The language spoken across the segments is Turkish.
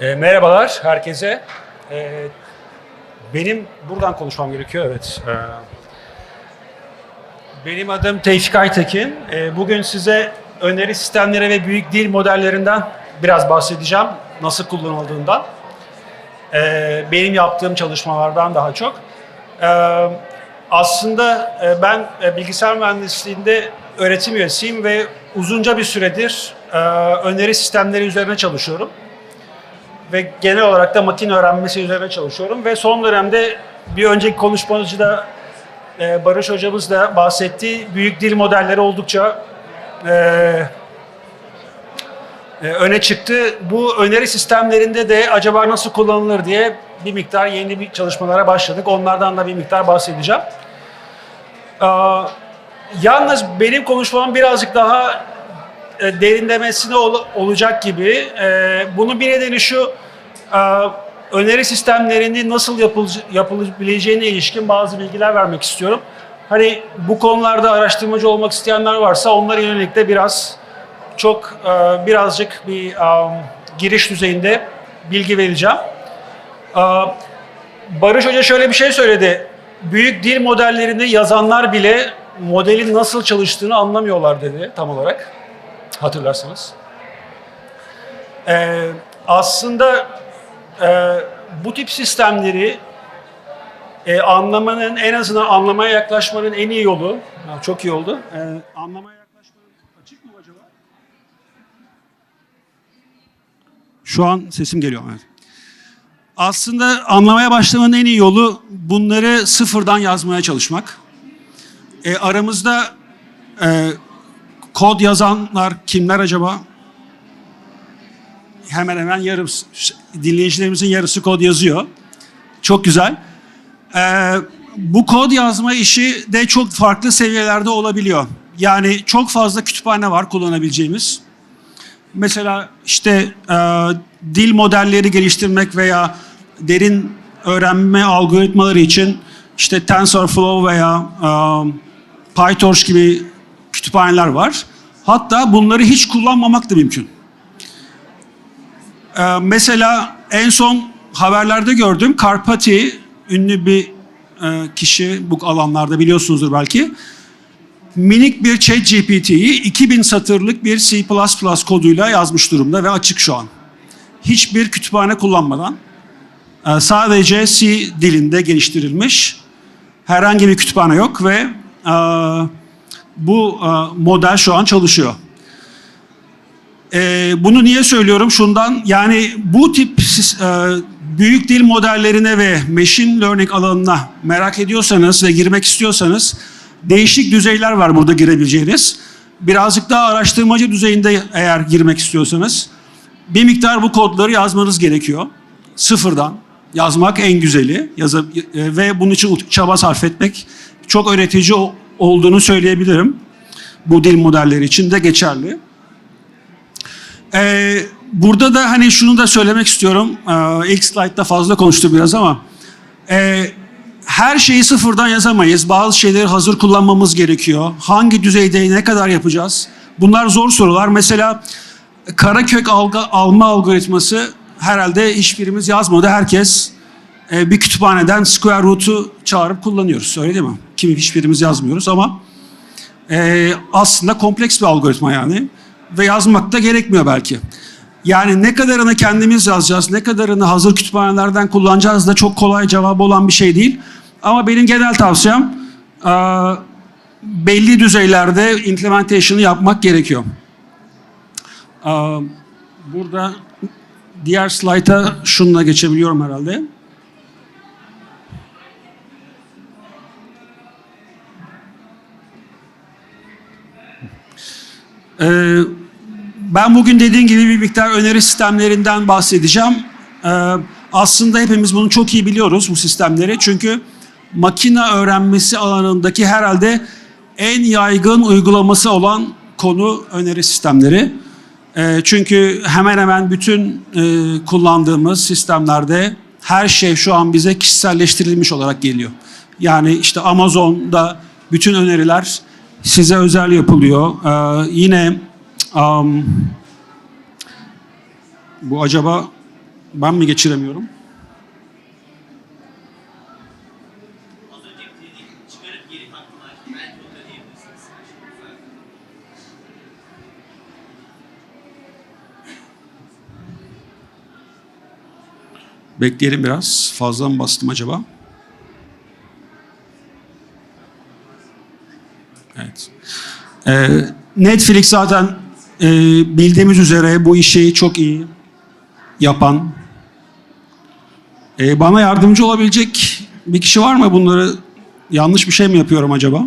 E, merhabalar herkese. E, benim buradan konuşmam gerekiyor, evet. E, benim adım Tevfik Aytekin. E, bugün size öneri sistemleri ve büyük dil modellerinden biraz bahsedeceğim. Nasıl kullanıldığından. E, benim yaptığım çalışmalardan daha çok. E, aslında ben e, bilgisayar mühendisliğinde öğretim üyesiyim ve uzunca bir süredir e, öneri sistemleri üzerine çalışıyorum ve genel olarak da makine öğrenmesi üzerine çalışıyorum ve son dönemde bir önceki konuşmacı da e, Barış hocamız da bahsettiği büyük dil modelleri oldukça e, e, öne çıktı. Bu öneri sistemlerinde de acaba nasıl kullanılır diye bir miktar yeni bir çalışmalara başladık. Onlardan da bir miktar bahsedeceğim. Ee, yalnız benim konuşmam birazcık daha e, derinlemesine ol- olacak gibi. E, bunun bir nedeni şu, e, öneri sistemlerinin nasıl yapıl- yapılabileceğine ilişkin bazı bilgiler vermek istiyorum. Hani bu konularda araştırmacı olmak isteyenler varsa onlara yönelik de biraz çok e, birazcık bir um, giriş düzeyinde bilgi vereceğim. E, Barış Hoca şöyle bir şey söyledi. Büyük dil modellerini yazanlar bile modelin nasıl çalıştığını anlamıyorlar dedi tam olarak. Hatırlarsanız. Ee, aslında e, bu tip sistemleri e, anlamanın en azından anlamaya yaklaşmanın en iyi yolu, ha, çok iyi oldu. E, anlamaya yaklaşmanın açık mı acaba? Şu an sesim geliyor. Evet. Aslında anlamaya başlamanın en iyi yolu bunları sıfırdan yazmaya çalışmak. E, aramızda e, kod yazanlar kimler acaba? Hemen hemen yarısı, dinleyicilerimizin yarısı kod yazıyor. Çok güzel. Ee, bu kod yazma işi de çok farklı seviyelerde olabiliyor. Yani çok fazla kütüphane var kullanabileceğimiz. Mesela işte e, dil modelleri geliştirmek veya derin öğrenme algoritmaları için işte TensorFlow veya e, PyTorch gibi kütüphaneler var. Hatta bunları hiç kullanmamak da mümkün. Ee, mesela en son haberlerde gördüm. Karpati ünlü bir e, kişi bu alanlarda biliyorsunuzdur belki. Minik bir chat GPT'yi 2000 satırlık bir C++ koduyla yazmış durumda ve açık şu an. Hiçbir kütüphane kullanmadan e, sadece C dilinde geliştirilmiş. Herhangi bir kütüphane yok ve e, bu e, model şu an çalışıyor. E, bunu niye söylüyorum? Şundan yani bu tip e, büyük dil modellerine ve machine learning alanına merak ediyorsanız ve girmek istiyorsanız değişik düzeyler var burada girebileceğiniz. Birazcık daha araştırmacı düzeyinde eğer girmek istiyorsanız bir miktar bu kodları yazmanız gerekiyor. Sıfırdan yazmak en güzeli Yaza- e, ve bunun için çaba sarf etmek çok öğretici olduğunu söyleyebilirim. Bu dil modelleri için de geçerli. Ee, burada da hani şunu da söylemek istiyorum. Ee, ilk slaytta fazla konuştu biraz ama e, her şeyi sıfırdan yazamayız. Bazı şeyleri hazır kullanmamız gerekiyor. Hangi düzeyde ne kadar yapacağız? Bunlar zor sorular. Mesela karakök alga, alma algoritması herhalde hiçbirimiz yazmadı. Herkes e, bir kütüphaneden square root'u çağırıp kullanıyoruz. Öyle değil mi? Kimi hiçbirimiz yazmıyoruz ama e, aslında kompleks bir algoritma yani ve yazmak da gerekmiyor belki. Yani ne kadarını kendimiz yazacağız, ne kadarını hazır kütüphanelerden kullanacağız da çok kolay cevabı olan bir şey değil. Ama benim genel tavsiyem e, belli düzeylerde implementation'ı yapmak gerekiyor. E, burada diğer slayta şununla geçebiliyorum herhalde. Ee, ben bugün dediğim gibi bir miktar öneri sistemlerinden bahsedeceğim. Ee, aslında hepimiz bunu çok iyi biliyoruz bu sistemleri. Çünkü makine öğrenmesi alanındaki herhalde en yaygın uygulaması olan konu öneri sistemleri. Ee, çünkü hemen hemen bütün e, kullandığımız sistemlerde her şey şu an bize kişiselleştirilmiş olarak geliyor. Yani işte Amazon'da bütün öneriler size özel yapılıyor. Ee, yine um, bu acaba Ben mi geçiremiyorum? Bekleyelim biraz. Fazla mı bastım acaba? Evet. Ee, Netflix zaten e, bildiğimiz üzere bu işi çok iyi yapan. Ee, bana yardımcı olabilecek bir kişi var mı? Bunları yanlış bir şey mi yapıyorum acaba?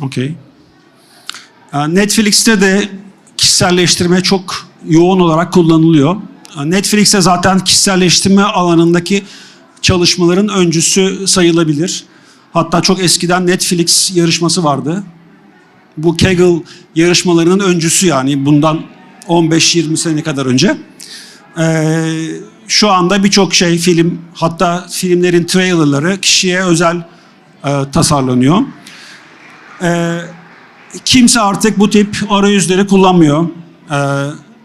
Okey. Ee, Netflix'te de kişiselleştirme çok yoğun olarak kullanılıyor. Ee, Netflix'te zaten kişiselleştirme alanındaki çalışmaların öncüsü sayılabilir. Hatta çok eskiden Netflix yarışması vardı. Bu Kaggle yarışmalarının öncüsü yani bundan 15-20 sene kadar önce. Ee, şu anda birçok şey film hatta filmlerin trailerları kişiye özel e, tasarlanıyor. Ee, kimse artık bu tip arayüzleri kullanmıyor. Ee,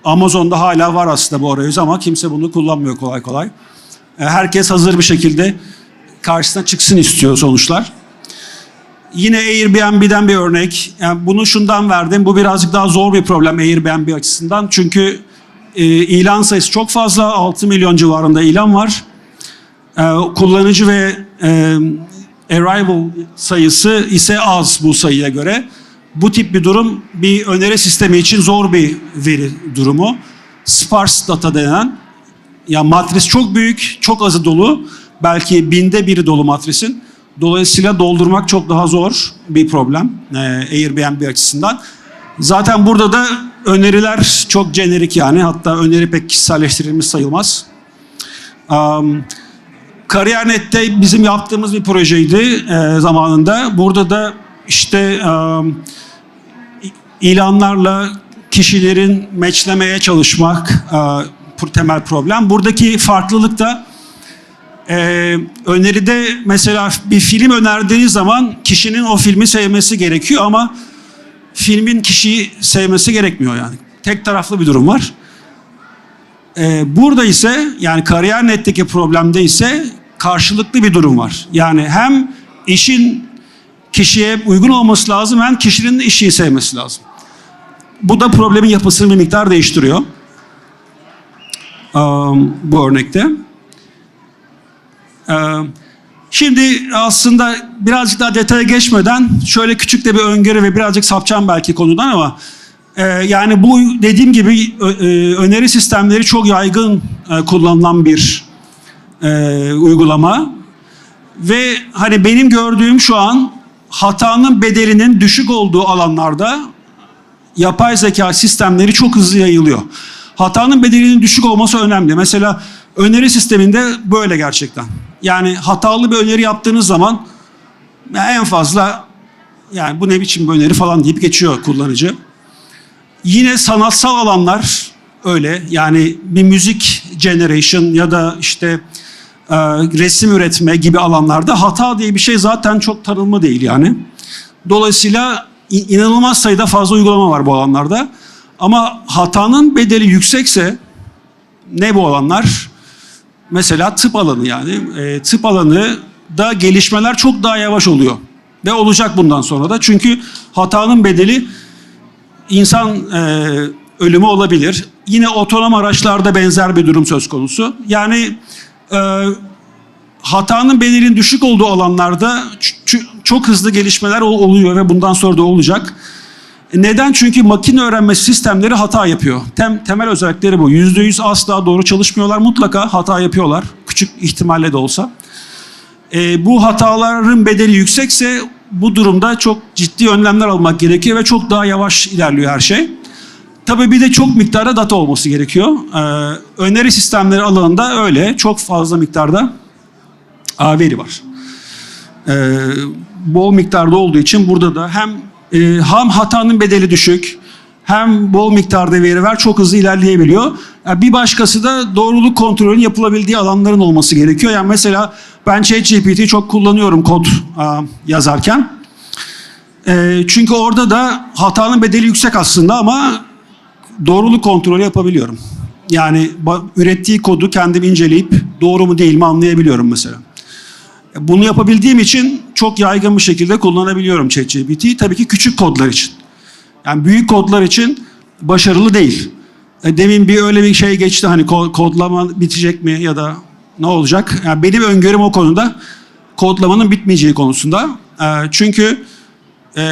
Amazon'da hala var aslında bu arayüz ama kimse bunu kullanmıyor kolay kolay. Ee, herkes hazır bir şekilde karşısına çıksın istiyor sonuçlar. Yine Airbnb'den bir örnek. Yani bunu şundan verdim. Bu birazcık daha zor bir problem Airbnb açısından. Çünkü e, ilan sayısı çok fazla. 6 milyon civarında ilan var. E, kullanıcı ve e, arrival sayısı ise az bu sayıya göre. Bu tip bir durum bir öneri sistemi için zor bir veri durumu. Sparse data denen. Ya matris çok büyük, çok azı dolu. Belki binde biri dolu matrisin. Dolayısıyla doldurmak çok daha zor bir problem e, Airbnb açısından. Zaten burada da öneriler çok jenerik yani. Hatta öneri pek kişiselleştirilmiş sayılmaz. Um, Kariyer.net'te bizim yaptığımız bir projeydi e, zamanında. Burada da işte um, ilanlarla kişilerin matchlemeye çalışmak e, temel problem. Buradaki farklılık da e, öneride mesela bir film önerdiğiniz zaman kişinin o filmi sevmesi gerekiyor ama filmin kişiyi sevmesi gerekmiyor yani. Tek taraflı bir durum var. E, burada ise yani kariyer netteki problemde ise karşılıklı bir durum var. Yani hem işin kişiye uygun olması lazım hem kişinin işi sevmesi lazım. Bu da problemin yapısını bir miktar değiştiriyor. Bu örnekte. Şimdi aslında birazcık daha detaya geçmeden şöyle küçük de bir öngörü ve birazcık sapacağım belki konudan ama e, yani bu dediğim gibi e, öneri sistemleri çok yaygın e, kullanılan bir uygulama ve hani benim gördüğüm şu an hatanın bedelinin düşük olduğu alanlarda yapay zeka sistemleri çok hızlı yayılıyor. Hatanın bedelinin düşük olması önemli. Mesela öneri sisteminde böyle gerçekten. Yani hatalı bir öneri yaptığınız zaman en fazla yani bu ne biçim bir öneri falan deyip geçiyor kullanıcı. Yine sanatsal alanlar öyle. Yani bir müzik generation ya da işte e, resim üretme gibi alanlarda hata diye bir şey zaten çok tanımlı değil yani. Dolayısıyla in- inanılmaz sayıda fazla uygulama var bu alanlarda. Ama hatanın bedeli yüksekse ne bu alanlar? Mesela tıp alanı yani. E, tıp alanı da gelişmeler çok daha yavaş oluyor. Ve olacak bundan sonra da. Çünkü hatanın bedeli insan e, ölümü olabilir. Yine otonom araçlarda benzer bir durum söz konusu. Yani e, hatanın bedelinin düşük olduğu alanlarda çok hızlı gelişmeler ol- oluyor ve bundan sonra da olacak. Neden? Çünkü makine öğrenme sistemleri hata yapıyor. Tem, temel özellikleri bu. Yüzde yüz asla doğru çalışmıyorlar. Mutlaka hata yapıyorlar. Küçük ihtimalle de olsa. Ee, bu hataların bedeli yüksekse bu durumda çok ciddi önlemler almak gerekiyor ve çok daha yavaş ilerliyor her şey. Tabii bir de çok miktarda data olması gerekiyor. Ee, öneri sistemleri alanında öyle. Çok fazla miktarda a, veri var. Ee, bol miktarda olduğu için burada da hem e, hem hatanın bedeli düşük hem bol miktarda veri var çok hızlı ilerleyebiliyor. Bir başkası da doğruluk kontrolünün yapılabildiği alanların olması gerekiyor. Yani mesela ben ChatGPT'yi çok kullanıyorum kod yazarken. E, çünkü orada da hatanın bedeli yüksek aslında ama doğruluk kontrolü yapabiliyorum. Yani ürettiği kodu kendim inceleyip doğru mu değil mi anlayabiliyorum mesela. Bunu yapabildiğim için çok yaygın bir şekilde kullanabiliyorum ChatGPT'yi. Tabii ki küçük kodlar için. Yani büyük kodlar için başarılı değil. E, Demin bir öyle bir şey geçti hani ko- kodlama bitecek mi ya da ne olacak? Yani benim öngörüm o konuda kodlamanın bitmeyeceği konusunda. E, Çünkü e,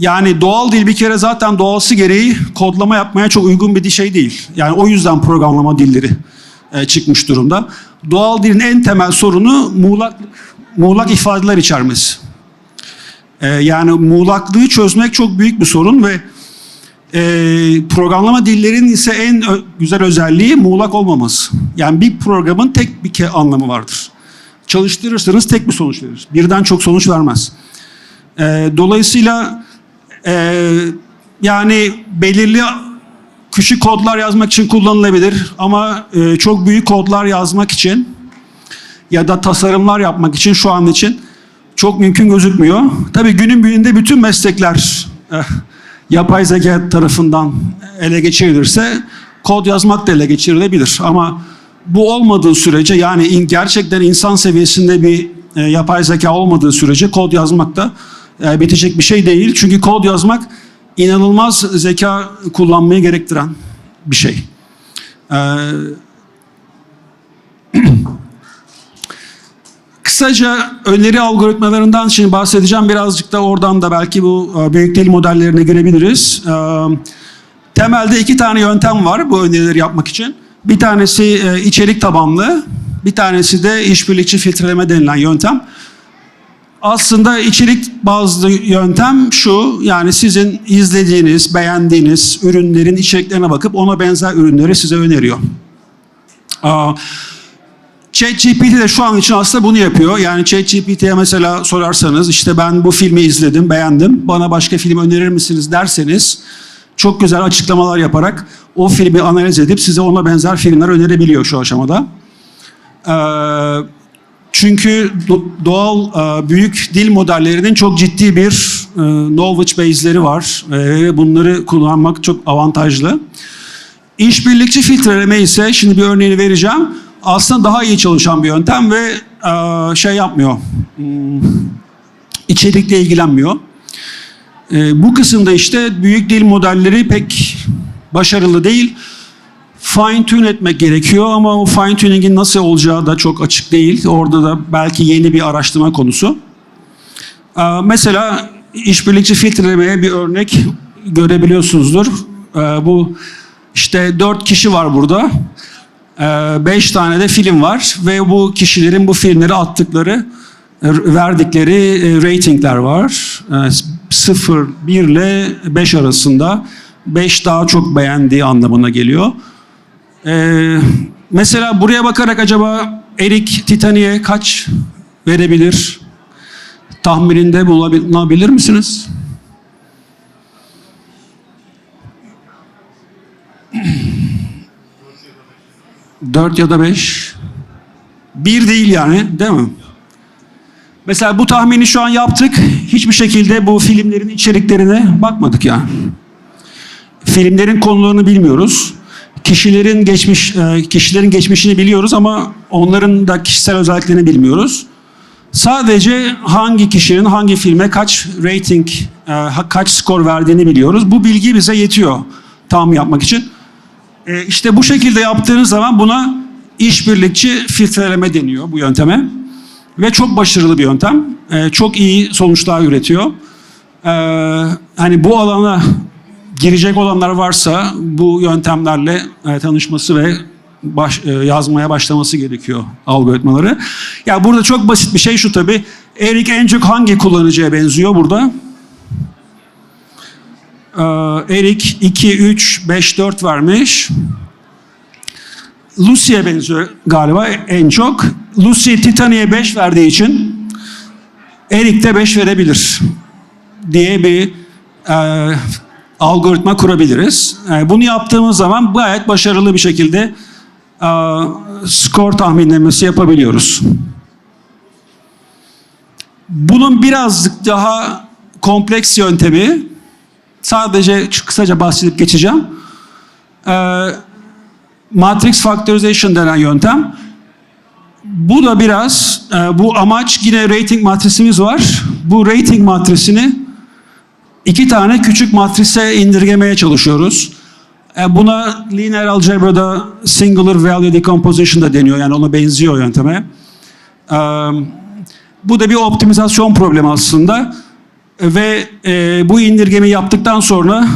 yani doğal dil bir kere zaten doğası gereği kodlama yapmaya çok uygun bir şey değil. Yani o yüzden programlama dilleri çıkmış durumda. Doğal dilin en temel sorunu muğlak, muğlak ifadeler içermesi. E, yani muğlaklığı çözmek çok büyük bir sorun ve e, programlama dillerinin ise en güzel özelliği muğlak olmaması. Yani bir programın tek bir ke- anlamı vardır. Çalıştırırsanız tek bir sonuç verir. Birden çok sonuç vermez. E, dolayısıyla e, yani belirli küçük kodlar yazmak için kullanılabilir ama e, çok büyük kodlar yazmak için ya da tasarımlar yapmak için şu an için çok mümkün gözükmüyor. Tabii günün birinde bütün meslekler eh, yapay zeka tarafından ele geçirilirse kod yazmak da ele geçirilebilir. Ama bu olmadığı sürece yani in- gerçekten insan seviyesinde bir e, yapay zeka olmadığı sürece kod yazmak da e, bitecek bir şey değil. Çünkü kod yazmak inanılmaz zeka kullanmayı gerektiren bir şey. Ee, Kısaca öneri algoritmalarından şimdi bahsedeceğim. Birazcık da oradan da belki bu e, büyük dil modellerine girebiliriz. E, Temelde iki tane yöntem var bu önerileri yapmak için. Bir tanesi e, içerik tabanlı, bir tanesi de işbirlikçi filtreleme denilen yöntem. Aslında içerik bazlı yöntem şu, yani sizin izlediğiniz, beğendiğiniz ürünlerin içeriklerine bakıp ona benzer ürünleri size öneriyor. ChatGPT de şu an için aslında bunu yapıyor. Yani ChatGPT'ye mesela sorarsanız işte ben bu filmi izledim, beğendim. Bana başka film önerir misiniz derseniz çok güzel açıklamalar yaparak o filmi analiz edip size ona benzer filmler önerebiliyor şu aşamada. Ee, çünkü do- doğal e, büyük dil modellerinin çok ciddi bir e, knowledge base'leri var bunları kullanmak çok avantajlı. İşbirlikçi filtreleme ise şimdi bir örneğini vereceğim. Aslında daha iyi çalışan bir yöntem ve e, şey yapmıyor. hmm, içerikle ilgilenmiyor. E, bu kısımda işte büyük dil modelleri pek başarılı değil. Fine tune etmek gerekiyor ama o fine tuning'in nasıl olacağı da çok açık değil. Orada da belki yeni bir araştırma konusu. Ee, Mesela işbirlikçi filtrelemeye bir örnek görebiliyorsunuzdur. Bu işte dört kişi var burada. Ee, Beş tane de film var ve bu kişilerin bu filmleri attıkları, e, verdikleri e, ratingler var. Ee, Sıfır, bir ile beş arasında. Beş daha çok beğendiği anlamına geliyor. Ee, mesela buraya bakarak acaba Erik Titanic'e kaç verebilir? Tahmininde bulabilir misiniz? Dört ya da beş. Bir değil yani değil mi? Mesela bu tahmini şu an yaptık. Hiçbir şekilde bu filmlerin içeriklerine bakmadık yani. Filmlerin konularını bilmiyoruz. Kişilerin geçmiş e, kişilerin geçmişini biliyoruz ama onların da kişisel özelliklerini bilmiyoruz. Sadece hangi kişinin hangi filme kaç rating, e, kaç skor verdiğini biliyoruz. Bu bilgi bize yetiyor tam yapmak için. E, işte bu şekilde yaptığınız zaman buna işbirlikçi filtreleme deniyor bu yönteme. Ve çok başarılı bir yöntem. E, çok iyi sonuçlar üretiyor. E, hani bu alana girecek olanlar varsa bu yöntemlerle e, tanışması ve baş, e, yazmaya başlaması gerekiyor algoritmaları. Ya burada çok basit bir şey şu tabii. Erik en çok hangi kullanıcıya benziyor burada? Ee, Erik 2, 3, 5, 4 vermiş. Lucy'ye benziyor galiba en çok. Lucy Titanic'e 5 verdiği için Erik de 5 verebilir diye bir e, algoritma kurabiliriz. E, bunu yaptığımız zaman gayet başarılı bir şekilde e, skor tahminlemesi yapabiliyoruz. Bunun birazcık daha kompleks yöntemi. Sadece kısaca bahsedip geçeceğim. Ee, Matrix Factorization denen yöntem. Bu da biraz, e, bu amaç yine rating matrisimiz var. Bu rating matrisini iki tane küçük matrise indirgemeye çalışıyoruz. E, buna linear algebra'da singular value decomposition da deniyor. Yani ona benziyor yönteme. E, bu da bir optimizasyon problemi aslında. Ve e, bu indirgemi yaptıktan sonra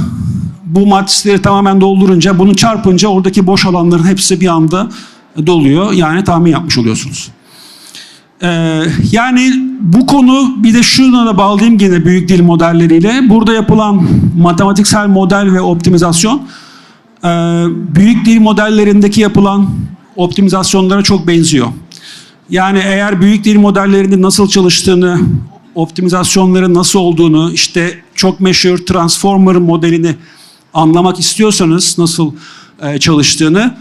bu matrisleri tamamen doldurunca, bunu çarpınca oradaki boş alanların hepsi bir anda doluyor. Yani tahmin yapmış oluyorsunuz. Ee, yani bu konu bir de şuna da bağlayayım yine büyük dil modelleriyle. Burada yapılan matematiksel model ve optimizasyon e, büyük dil modellerindeki yapılan optimizasyonlara çok benziyor. Yani eğer büyük dil modellerinde nasıl çalıştığını, optimizasyonların nasıl olduğunu, işte çok meşhur transformer modelini anlamak istiyorsanız nasıl e, çalıştığını,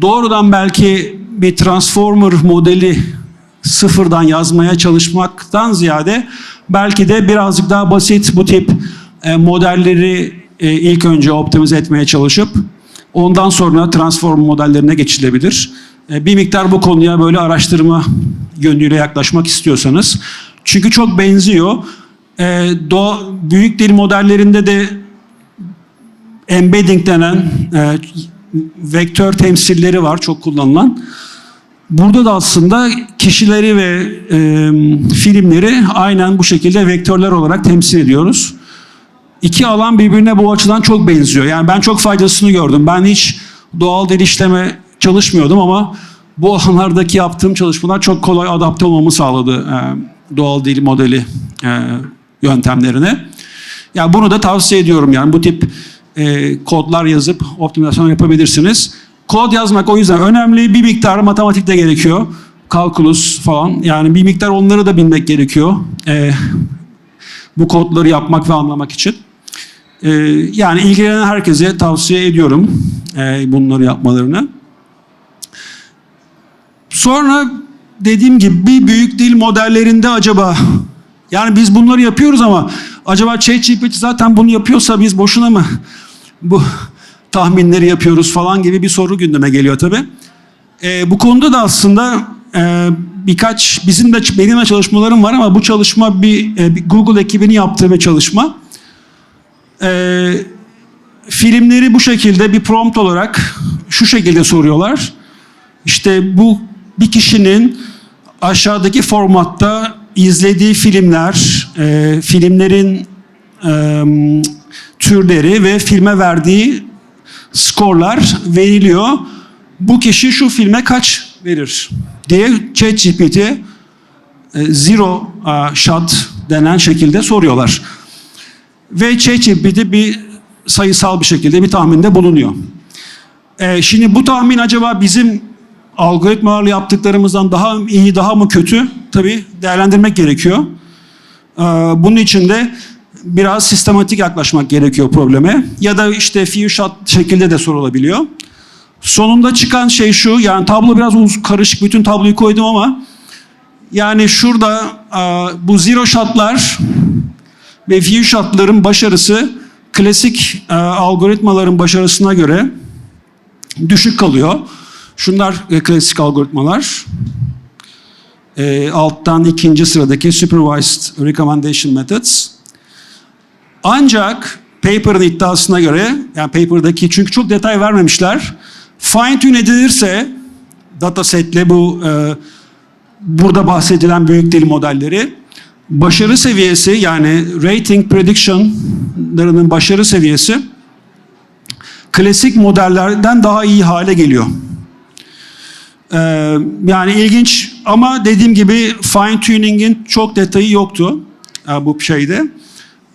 doğrudan belki bir transformer modeli sıfırdan yazmaya çalışmaktan ziyade belki de birazcık daha basit bu tip e, modelleri e, ilk önce optimize etmeye çalışıp ondan sonra transform modellerine geçilebilir. E, bir miktar bu konuya böyle araştırma yönüyle yaklaşmak istiyorsanız. Çünkü çok benziyor. E, doğa, büyük dil modellerinde de embedding denen e, vektör temsilleri var çok kullanılan. Burada da aslında kişileri ve e, filmleri aynen bu şekilde vektörler olarak temsil ediyoruz. İki alan birbirine bu açıdan çok benziyor. Yani ben çok faydasını gördüm. Ben hiç doğal dil işleme çalışmıyordum ama bu alanlardaki yaptığım çalışmalar çok kolay adapte olmamı sağladı e, doğal dil modeli e, yöntemlerine. Yani bunu da tavsiye ediyorum. Yani bu tip e, kodlar yazıp optimizasyon yapabilirsiniz. Kod yazmak o yüzden önemli. Bir miktar matematik de gerekiyor. Kalkulus falan. Yani bir miktar onları da bilmek gerekiyor. E, bu kodları yapmak ve anlamak için. E, yani ilgilenen herkese tavsiye ediyorum e, bunları yapmalarını. Sonra dediğim gibi bir büyük dil modellerinde acaba yani biz bunları yapıyoruz ama acaba ChatGPT zaten bunu yapıyorsa biz boşuna mı bu tahminleri yapıyoruz falan gibi bir soru gündeme geliyor tabii. Ee, bu konuda da aslında e, birkaç bizim de benim de çalışmalarım var ama bu çalışma bir, e, bir Google ekibinin yaptığı bir çalışma. Ee, filmleri bu şekilde bir prompt olarak şu şekilde soruyorlar. İşte bu bir kişinin aşağıdaki formatta izlediği filmler, e, filmlerin e, türleri ve filme verdiği skorlar veriliyor. Bu kişi şu filme kaç verir diye ChatGPT e, zero e, shot denen şekilde soruyorlar. Ve ChatGPT bir sayısal bir şekilde bir tahminde bulunuyor. E, şimdi bu tahmin acaba bizim algoritmalarla yaptıklarımızdan daha iyi, daha mı kötü? Tabii değerlendirmek gerekiyor. Ee, bunun için de biraz sistematik yaklaşmak gerekiyor probleme. Ya da işte few shot şekilde de sorulabiliyor. Sonunda çıkan şey şu, yani tablo biraz karışık, bütün tabloyu koydum ama yani şurada e, bu zero shotlar ve few shotların başarısı klasik e, algoritmaların başarısına göre düşük kalıyor. Şunlar e, klasik algoritmalar. E, alttan ikinci sıradaki Supervised Recommendation Methods. Ancak paper'ın iddiasına göre, yani paper'daki çünkü çok detay vermemişler. Fine tune edilirse datasetle bu e, burada bahsedilen büyük dil modelleri başarı seviyesi yani rating prediction'larının başarı seviyesi klasik modellerden daha iyi hale geliyor. Ee, yani ilginç ama dediğim gibi fine tuning'in çok detayı yoktu e, bu şeyde.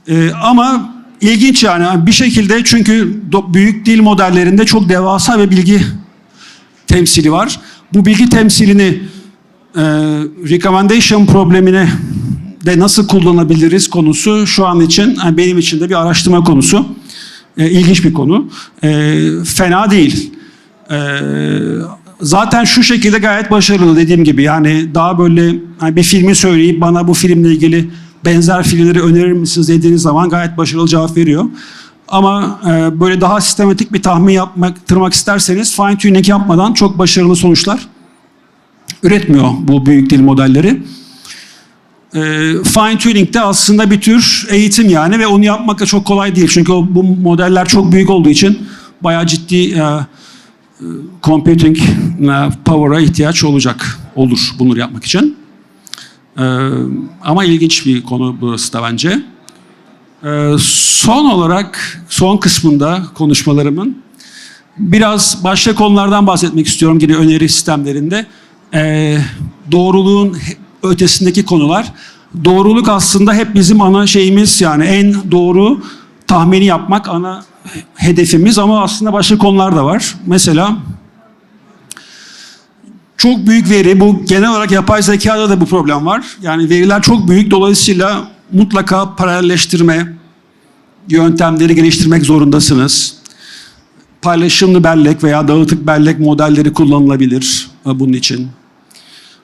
Ee, ama ilginç yani bir şekilde çünkü büyük dil modellerinde çok devasa bir bilgi temsili var. Bu bilgi temsilini e, recommendation problemine de nasıl kullanabiliriz konusu şu an için yani benim için de bir araştırma konusu. E, ilginç bir konu. E, fena değil. E, zaten şu şekilde gayet başarılı dediğim gibi. Yani daha böyle hani bir filmi söyleyip bana bu filmle ilgili benzer filleri önerir misiniz dediğiniz zaman gayet başarılı cevap veriyor. Ama e, böyle daha sistematik bir tahmin yapmak, tırmak isterseniz fine tuning yapmadan çok başarılı sonuçlar üretmiyor bu büyük dil modelleri. E, fine tuning de aslında bir tür eğitim yani ve onu yapmak da çok kolay değil. Çünkü o, bu modeller çok büyük olduğu için bayağı ciddi e, computing e, power'a ihtiyaç olacak, olur bunları yapmak için. E, ama ilginç bir konu burası da bence. E, son olarak, son kısmında konuşmalarımın biraz başka konulardan bahsetmek istiyorum yine öneri sistemlerinde. Doğruluğun ötesindeki konular. Doğruluk aslında hep bizim ana şeyimiz yani en doğru tahmini yapmak ana hedefimiz ama aslında başka konular da var. Mesela çok büyük veri, bu genel olarak yapay zekada da bu problem var. Yani veriler çok büyük, dolayısıyla mutlaka paralelleştirme yöntemleri geliştirmek zorundasınız. Paylaşımlı bellek veya dağıtık bellek modelleri kullanılabilir e, bunun için.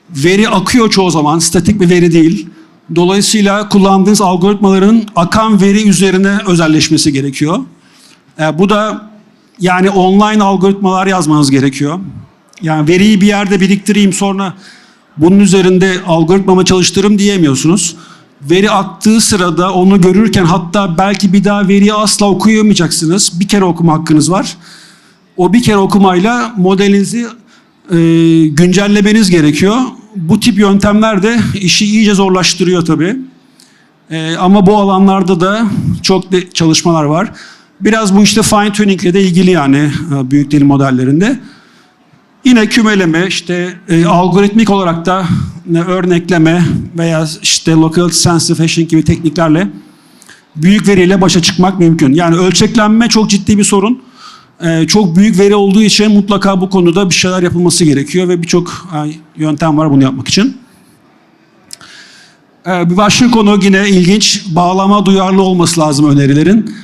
Veri akıyor çoğu zaman, statik bir veri değil. Dolayısıyla kullandığınız algoritmaların akan veri üzerine özelleşmesi gerekiyor. E, bu da yani online algoritmalar yazmanız gerekiyor. Yani veriyi bir yerde biriktireyim sonra bunun üzerinde algoritmamı çalıştırırım diyemiyorsunuz. Veri aktığı sırada onu görürken hatta belki bir daha veriyi asla okuyamayacaksınız. Bir kere okuma hakkınız var. O bir kere okumayla modelinizi e, güncellemeniz gerekiyor. Bu tip yöntemler de işi iyice zorlaştırıyor tabii. E, ama bu alanlarda da çok de çalışmalar var. Biraz bu işte fine tuning ile de ilgili yani e, büyük dil modellerinde. Yine kümeleme, işte e, algoritmik olarak da e, örnekleme veya işte local sensitive hashing gibi tekniklerle büyük veriyle başa çıkmak mümkün. Yani ölçeklenme çok ciddi bir sorun. E, çok büyük veri olduğu için mutlaka bu konuda bir şeyler yapılması gerekiyor ve birçok e, yöntem var bunu yapmak için. E, bir başka konu yine ilginç, bağlama duyarlı olması lazım önerilerin.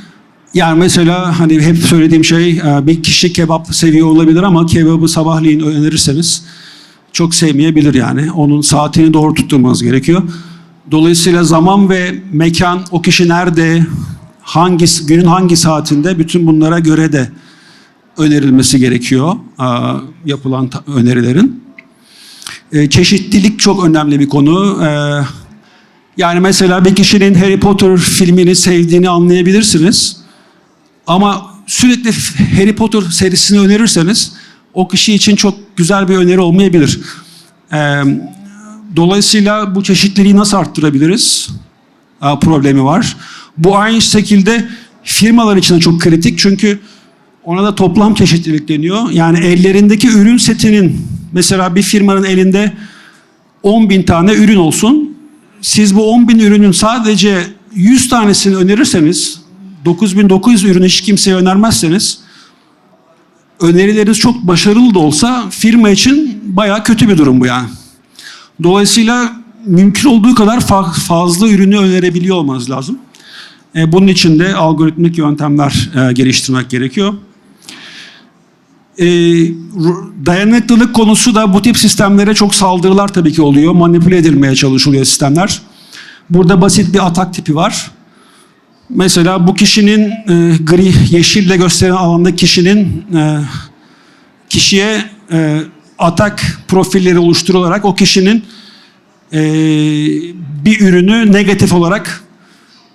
Yani mesela hani hep söylediğim şey e, bir kişi kebap seviyor olabilir ama kebabı sabahleyin önerirseniz çok sevmeyebilir yani. Onun saatini doğru tutturmanız gerekiyor. Dolayısıyla zaman ve mekan o kişi nerede, hangi günün hangi saatinde bütün bunlara göre de önerilmesi gerekiyor yapılan önerilerin. E, Çeşitlilik çok önemli bir konu. E, Yani mesela bir kişinin Harry Potter filmini sevdiğini anlayabilirsiniz. Ama sürekli Harry Potter serisini önerirseniz o kişi için çok güzel bir öneri olmayabilir. Ee, dolayısıyla bu çeşitliliği nasıl arttırabiliriz? Problemi var. Bu aynı şekilde firmalar için de çok kritik çünkü ona da toplam çeşitlilik deniyor. Yani ellerindeki ürün setinin mesela bir firmanın elinde 10 bin tane ürün olsun. Siz bu 10 bin ürünün sadece 100 tanesini önerirseniz 9900 ürünü hiç kimseye önermezseniz önerileriniz çok başarılı da olsa firma için bayağı kötü bir durum bu yani. Dolayısıyla mümkün olduğu kadar fa- fazla ürünü önerebiliyor olmanız lazım. E, bunun için de algoritmik yöntemler e, geliştirmek gerekiyor. E, dayanıklılık konusu da bu tip sistemlere çok saldırılar tabii ki oluyor. Manipüle edilmeye çalışılıyor sistemler. Burada basit bir atak tipi var. Mesela bu kişinin e, gri yeşille gösteren alanda kişinin e, kişiye e, atak profilleri oluşturularak o kişinin e, bir ürünü negatif olarak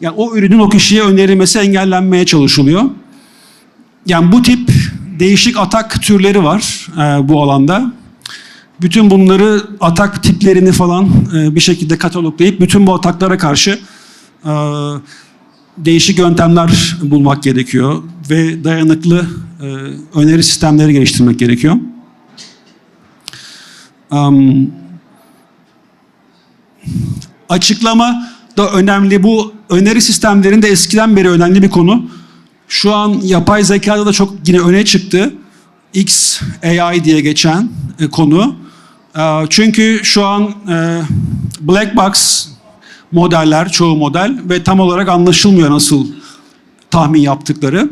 yani o ürünün o kişiye önerilmesi engellenmeye çalışılıyor. Yani bu tip değişik atak türleri var e, bu alanda. Bütün bunları atak tiplerini falan e, bir şekilde kataloglayıp bütün bu ataklara karşı e, değişik yöntemler bulmak gerekiyor ve dayanıklı e, öneri sistemleri geliştirmek gerekiyor. Am, açıklama da önemli. Bu öneri sistemlerinde eskiden beri önemli bir konu. Şu an yapay zekada da çok yine öne çıktı. X AI diye geçen e, konu. E, çünkü şu an e, black box modeller, çoğu model ve tam olarak anlaşılmıyor nasıl tahmin yaptıkları.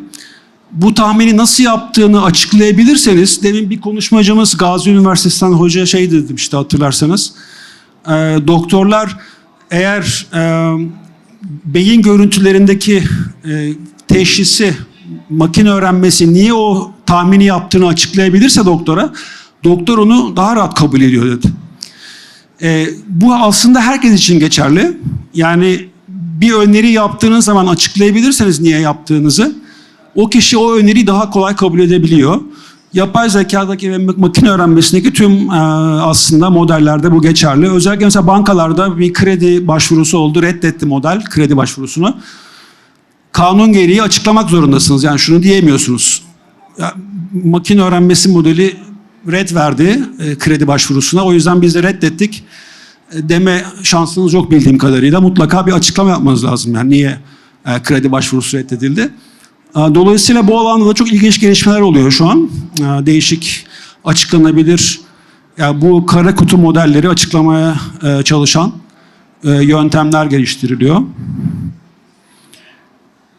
Bu tahmini nasıl yaptığını açıklayabilirseniz, demin bir konuşmacımız Gazi Üniversitesi'nden hoca şey dedim işte hatırlarsanız. e, doktorlar eğer e, beyin görüntülerindeki e, teşhisi, makine öğrenmesi niye o tahmini yaptığını açıklayabilirse doktora, doktor onu daha rahat kabul ediyor dedi. E, bu aslında herkes için geçerli. Yani bir öneri yaptığınız zaman açıklayabilirseniz niye yaptığınızı, o kişi o öneriyi daha kolay kabul edebiliyor. Yapay zekadaki ve mak- makine öğrenmesindeki tüm e, aslında modellerde bu geçerli. Özellikle mesela bankalarda bir kredi başvurusu oldu, reddetti model kredi başvurusunu. Kanun gereği açıklamak zorundasınız. Yani şunu diyemiyorsunuz. Ya, makine öğrenmesi modeli red verdi e, kredi başvurusuna. O yüzden biz de reddettik e, deme şansınız yok bildiğim kadarıyla. Mutlaka bir açıklama yapmanız lazım. Yani niye e, kredi başvurusu reddedildi. E, Dolayısıyla bu alanda da çok ilginç gelişmeler oluyor şu an. E, Değişik, açıklanabilir, yani bu kara kutu modelleri açıklamaya e, çalışan e, yöntemler geliştiriliyor.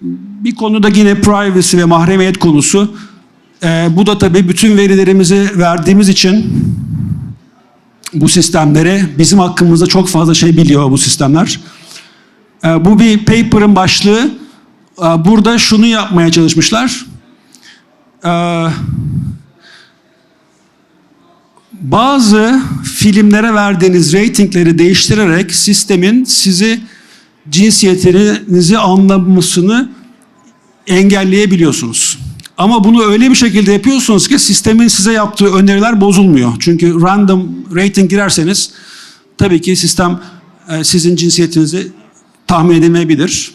Bir konuda yine privacy ve mahremiyet konusu. E, bu da tabii bütün verilerimizi verdiğimiz için bu sistemlere bizim hakkımızda çok fazla şey biliyor bu sistemler. E, bu bir paper'ın başlığı. E, burada şunu yapmaya çalışmışlar. E, bazı filmlere verdiğiniz reytingleri değiştirerek sistemin sizi cinsiyetinizi anlamasını engelleyebiliyorsunuz. Ama bunu öyle bir şekilde yapıyorsunuz ki sistemin size yaptığı öneriler bozulmuyor. Çünkü random rating girerseniz tabii ki sistem e, sizin cinsiyetinizi tahmin edemeyebilir.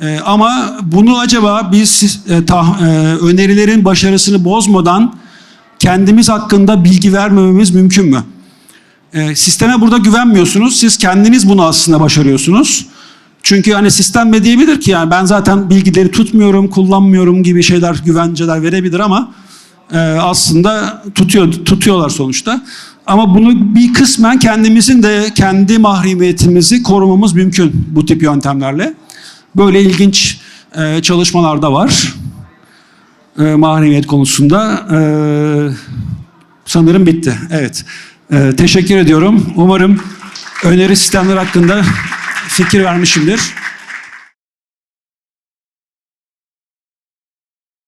E, ama bunu acaba biz e, önerilerin başarısını bozmadan kendimiz hakkında bilgi vermememiz mümkün mü? E, sisteme burada güvenmiyorsunuz. Siz kendiniz bunu aslında başarıyorsunuz. Çünkü hani sistem de diyebilir ki yani ben zaten bilgileri tutmuyorum, kullanmıyorum gibi şeyler, güvenceler verebilir ama e, aslında tutuyor tutuyorlar sonuçta. Ama bunu bir kısmen kendimizin de kendi mahremiyetimizi korumamız mümkün bu tip yöntemlerle. Böyle ilginç e, çalışmalar da var e, mahremiyet konusunda. E, sanırım bitti. Evet. E, teşekkür ediyorum. Umarım öneri sistemler hakkında fikir vermişimdir.